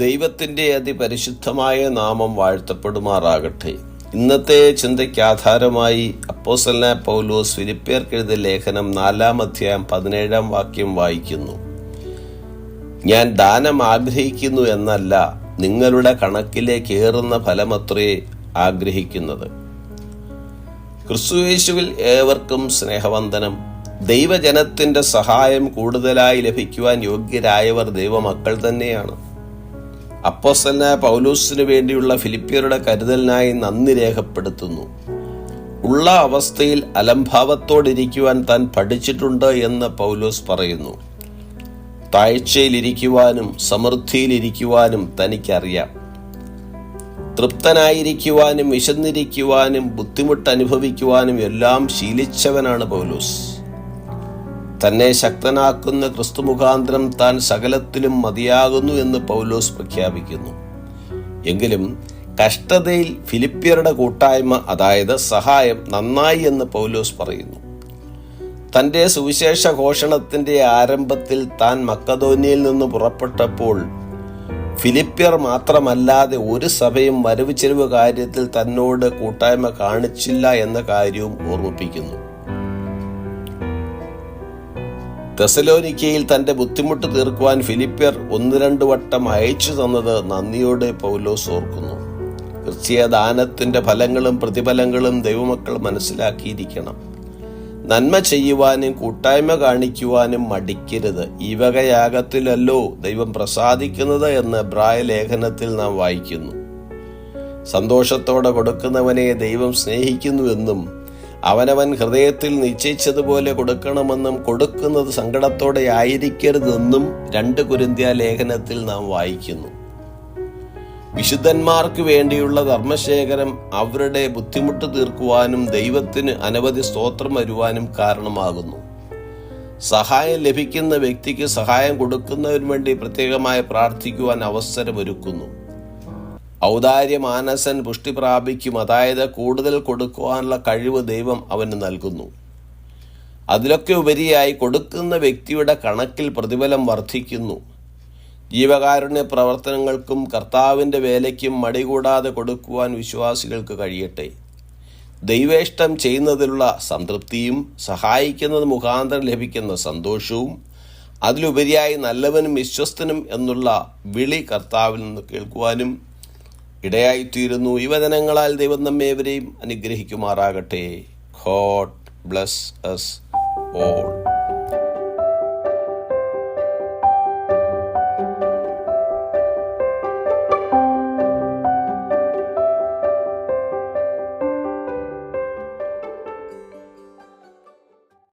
ദൈവത്തിന്റെ അതിപരിശുദ്ധമായ നാമം വാഴ്ത്തപ്പെടുമാറാകട്ടെ. ഇന്നത്തെ ചിന്തയ്ക്ക് ആധാരമായി അപ്പോസല്ല പൗലോസ് ഫിലിപ്പിയർക്കെഴുതിയ ലേഖനം നാലാം അധ്യായം പതിനേഴാം വാക്യം വായിക്കുന്നു. ഞാൻ ദാനം ആഗ്രഹിക്കുന്നു എന്നല്ല നിങ്ങളുടെ കണക്കിലേക്ക് ഏറുന്ന ഫലമത്രേ ആഗ്രഹിക്കുന്നത്. ക്രിസ്തുയേശുവിൽ ഏവർക്കും സ്നേഹവന്ദനം. ദൈവജനത്തിന്റെ സഹായം കൂടുതലായി ലഭിക്കുവാൻ യോഗ്യരായവർ ദൈവമക്കൾ തന്നെയാണ്. അപ്പോസ്തലന പൗലൂസിനു വേണ്ടിയുള്ള ഫിലിപ്പിയരുടെ കരുതലിനായി നന്ദി രേഖപ്പെടുത്തുന്നു. ഉള്ള അവസ്ഥയിൽ അലംഭാവത്തോടിരിക്കുവാൻ താൻ പഠിച്ചിട്ടുണ്ട് എന്ന് പൗലോസ് പറയുന്നു. താഴ്ചയിലിരിക്കുവാനും സമൃദ്ധിയിലിരിക്കുവാനും തനിക്കറിയാം. തൃപ്തനായിരിക്കുവാനും വിശന്നിരിക്കുവാനും ബുദ്ധിമുട്ട് അനുഭവിക്കുവാനും എല്ലാം ശീലിച്ചവനാണ് പൗലോസ്. തന്നെ ശക്തനാക്കുന്ന ക്രിസ്തു മുഖാന്തരം താൻ സകലത്തിലും മതിയാകുന്നു എന്ന് പൗലോസ് പ്രഖ്യാപിക്കുന്നു. എങ്കിലും കഷ്ടതയിൽ ഫിലിപ്പിയരുടെ കൂട്ടായ്മ അതായത് സഹായം നന്നായി എന്ന് പൗലോസ് പറയുന്നു. തന്റെ സുവിശേഷ ഘോഷണത്തിന്റെ ആരംഭത്തിൽ താൻ മക്കതോന്യയിൽ നിന്ന് പുറപ്പെട്ടപ്പോൾ ഫിലിപ്പിയർ മാത്രമല്ലാതെ ഒരു സഭയും വരവ് ചെലവ് കാര്യത്തിൽ തന്നോട് കൂട്ടായ്മ കാണിച്ചില്ല എന്ന കാര്യവും ഓർമ്മിപ്പിക്കുന്നു. തെസലോനിക്കയിൽ തന്റെ ബുദ്ധിമുട്ട് തീർക്കുവാൻ ഫിലിപ്പിയർ ഒന്ന് രണ്ട് വട്ടം അയച്ചു തന്നത് നന്ദിയോടെ പൗലോസ് ഓർക്കുന്നു. ക്രിസ്തീയ ദാനത്തിന്റെ ഫലങ്ങളും പ്രതിഫലങ്ങളും ദൈവമക്കൾ മനസ്സിലാക്കിയിരിക്കണം. നന്മ ചെയ്യുവാനും കൂട്ടായ്മ കാണിക്കുവാനും മടിക്കരുത്. ഈ വകയാഗത്തിലല്ലോ ദൈവം പ്രസാദിക്കുന്നത് എന്ന് ബ്രായ ലേഖനത്തിൽ നാം വായിക്കുന്നു. സന്തോഷത്തോടെ കൊടുക്കുന്നവനെ ദൈവം സ്നേഹിക്കുന്നുവെന്നും അവനവൻ ഹൃദയത്തിൽ നിശ്ചയിച്ചതുപോലെ കൊടുക്കണമെന്നും കൊടുക്കുന്നത് സങ്കടത്തോടെ ആയിരിക്കരുതെന്നും രണ്ട് കുരുന്തിയ ലേഖനത്തിൽ നാം വായിക്കുന്നു. വിശുദ്ധന്മാർക്ക് വേണ്ടിയുള്ള ധർമ്മശേഖരം അവരുടെ ബുദ്ധിമുട്ട് തീർക്കുവാനും ദൈവത്തിന് അനവധി സ്തോത്രം വരുവാനും കാരണമാകുന്നു. സഹായം ലഭിക്കുന്ന വ്യക്തിക്ക് സഹായം കൊടുക്കുന്നതിന് വേണ്ടി പ്രത്യേകമായി പ്രാർത്ഥിക്കുവാൻ അവസരമൊരുക്കുന്നു. ഔദാര്യ മാനസൻ പുഷ്ടി പ്രാപിക്കും. അതായത് കൂടുതൽ കൊടുക്കുവാനുള്ള കഴിവ് ദൈവം അവന് നൽകുന്നു. അതിലൊക്കെ ഉപരിയായി കൊടുക്കുന്ന വ്യക്തിയുടെ കണക്കിൽ പ്രതിഫലം വർദ്ധിക്കുന്നു. ജീവകാരുണ്യ പ്രവർത്തനങ്ങൾക്കും കർത്താവിന്റെ വേലയ്ക്കും മടികൂടാതെ കൊടുക്കുവാൻ വിശ്വാസികൾക്ക് കഴിയട്ടെ. ദൈവേഷ്ടം ചെയ്യുന്നതിലുള്ള സംതൃപ്തിയും സഹായിക്കുന്നത് മുഖാന്തരം ലഭിക്കുന്ന സന്തോഷവും അതിലുപരിയായി നല്ലവനും വിശ്വസ്തനും എന്നുള്ള വിളി കർത്താവിൽ നിന്ന് കേൾക്കുവാനും ഇടയായിത്തീരുന്നു. യുവജനങ്ങളാൽ ദൈവം നമ്മേവരെയും അനുഗ്രഹിക്കുമാറാകട്ടെ. God bless us all